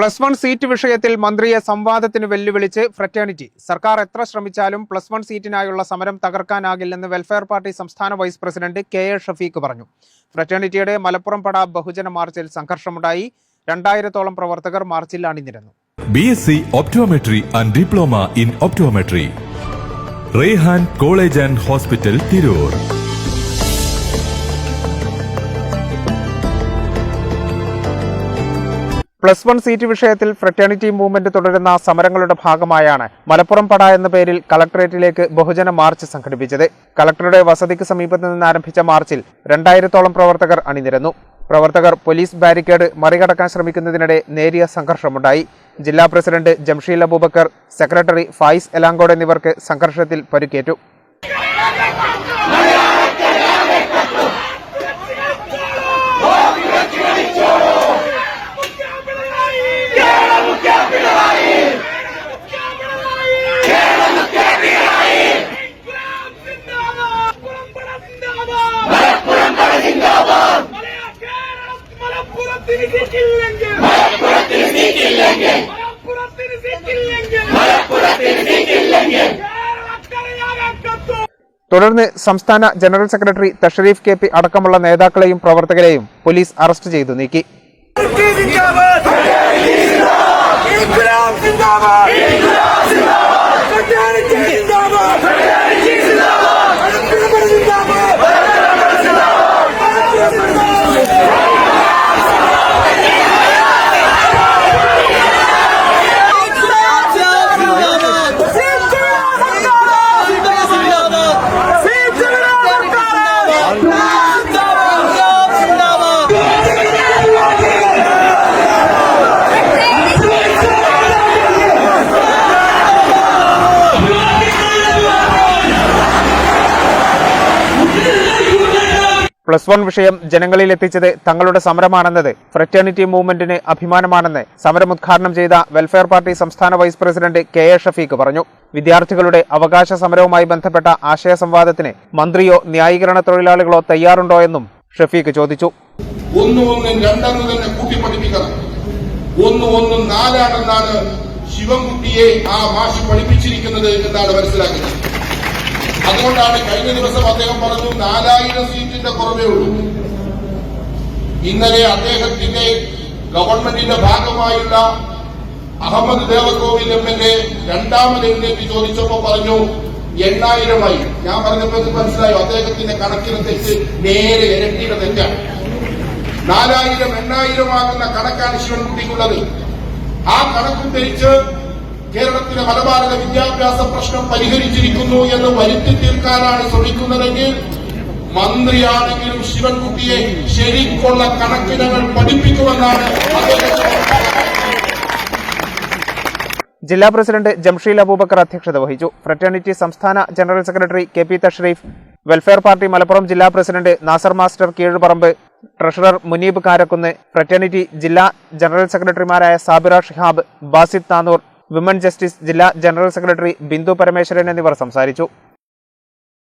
Plus one seat വിഷയത്തിൽ മന്ത്രിയെ സംവാദത്തിന് വെല്ലുവിളിച്ച് ഫ്രറ്റേണിറ്റി. സർക്കാർ എത്ര ശ്രമിച്ചാലും പ്ലസ് വൺ സീറ്റിനായുള്ള സമരം തകർക്കാനാകില്ലെന്ന് വെൽഫെയർ പാർട്ടി സംസ്ഥാന vice president K A Shafeeq പറഞ്ഞു. ഫ്രറ്റേണിറ്റിയുടെ മലപ്പുറം പട ബഹുജന മാർച്ചിൽ സംഘർഷമുണ്ടായി. രണ്ടായിരത്തോളം പ്രവർത്തകർ മാർച്ചിൽ അണിനിരന്നു. B S C optometry and diploma in optometry Rehan college and hospital Tirur plus one seat വിഷയത്തിൽ ഫ്രറ്റേണിറ്റി മൂവ്മെന്റ് തുടരുന്ന സമരങ്ങളുടെ ഭാഗമായാണ് മലപ്പുറം പട എന്ന പേരിൽ കളക്ടറേറ്റിലേക്ക് ബഹുജന മാർച്ച് സംഘടിപ്പിച്ചത്. കളക്ടറുടെ വസതിക്ക് സമീപത്ത് നിന്ന് ആരംഭിച്ച മാർച്ചിൽ രണ്ടായിരത്തോളം പ്രവർത്തകർ അണിനിരന്നു. പ്രവർത്തകർ പോലീസ് ബാരിക്കേഡ് മറികടക്കാൻ ശ്രമിക്കുന്നതിനിടെ നേരിയ സംഘർഷമുണ്ടായി. ജില്ലാ പ്രസിഡന്റ് ജംഷീൽ അബൂബക്കർ സെക്രട്ടറി ഫായിസ് എലാങ്കോട് എന്നിവർക്ക് സംഘർഷത്തിൽ പരിക്കേറ്റു. തുടർന്ന് സംസ്ഥാന general secretary Thashreef K P അടക്കമുള്ള നേതാക്കളെയും പ്രവർത്തകരെയും പോലീസ് അറസ്റ്റ് ചെയ്തു നീക്കി. പ്ലസ് വൺ വിഷയം ജനങ്ങളിൽ എത്തിച്ചത് തങ്ങളുടെ സമരമാണെന്നത് ഫ്രറ്റേണിറ്റി മൂവ്മെന്റിന് അഭിമാനമാണെന്ന് സമരം ഉദ്ഘാടനം ചെയ്ത വെൽഫെയർ പാർട്ടി സംസ്ഥാന vice president K A Shafeeq പറഞ്ഞു. വിദ്യാർത്ഥികളുടെ അവകാശ സമരവുമായി ബന്ധപ്പെട്ട ആശയ സംവാദത്തിന് മന്ത്രിയോ ന്യായീകരണ തൊഴിലാളികളോ തയ്യാറുണ്ടോ എന്നും ഷഫീഖ് ചോദിച്ചു. തന്നെ ശിവൻകുട്ടിയെ ആ മാഷ് പഠിപ്പിച്ചിരിക്കുന്നത് എന്നാണ് മനസ്സിലാക്കുന്നത്. അതുകൊണ്ടാണ് കഴിഞ്ഞ ദിവസം അദ്ദേഹം പറഞ്ഞു നാലായിരം സീറ്റിന്റെ കുറവേ ഉള്ളൂ. ഇന്നലെ അദ്ദേഹത്തിന്റെ ഗവൺമെന്റിന്റെ ഭാഗമായുള്ള Ahammed Devarkovil M L A രണ്ടാമത് എഴുന്നേറ്റ് ചോദിച്ചപ്പോ പറഞ്ഞു എണ്ണായിരമായി. ഞാൻ പറഞ്ഞപ്പോ മനസ്സിലായോ? അദ്ദേഹത്തിന്റെ കണക്കിന് തെറ്റ് നേരെ ഇരട്ടിയുടെ തെറ്റാണ്. നാലായിരം എണ്ണായിരം ആകുന്ന കണക്കാണ് ശിവൻകുട്ടിക്കുള്ളത്. ആ കണക്കും ധരിച്ച് കേരളത്തിലെ മലബാറിലെ വിദ്യാഭ്യാസ പ്രശ്നം പരിഹരിച്ചിരിക്കുന്നു എന്ന് വരുത്തി തീർക്കാനാണ് ശ്രമിക്കുന്നതെങ്കിൽ മന്ത്രിയാണെങ്കിലും ശിവൻകുട്ടിയെ ശരിക്കുള്ള കണക്കിനങ്ങൾ പഠിപ്പിക്കുമെന്നാണ് ജില്ലാ പ്രസിഡന്റ് ജംഷീൽ അബൂബക്കർ അധ്യക്ഷത വഹിച്ചു. ഫ്രറ്റേണിറ്റി സംസ്ഥാന general secretary K P Thashreef welfare party Malappuram ജില്ലാ president Nasar master Keezhuparamba treasurer Muneeb Karakkunnu fraternity ജില്ലാ ജനറൽ സെക്രട്ടറിമാരായ സാബിറ ഷിഹാബ് ബാസിദ് താനൂർ വിമൻ ജസ്റ്റിസ് ജില്ലാ ജനറൽ സെക്രട്ടറി ബിന്ദു പരമേശ്വരൻ എന്നിവർ സംസാരിച്ചു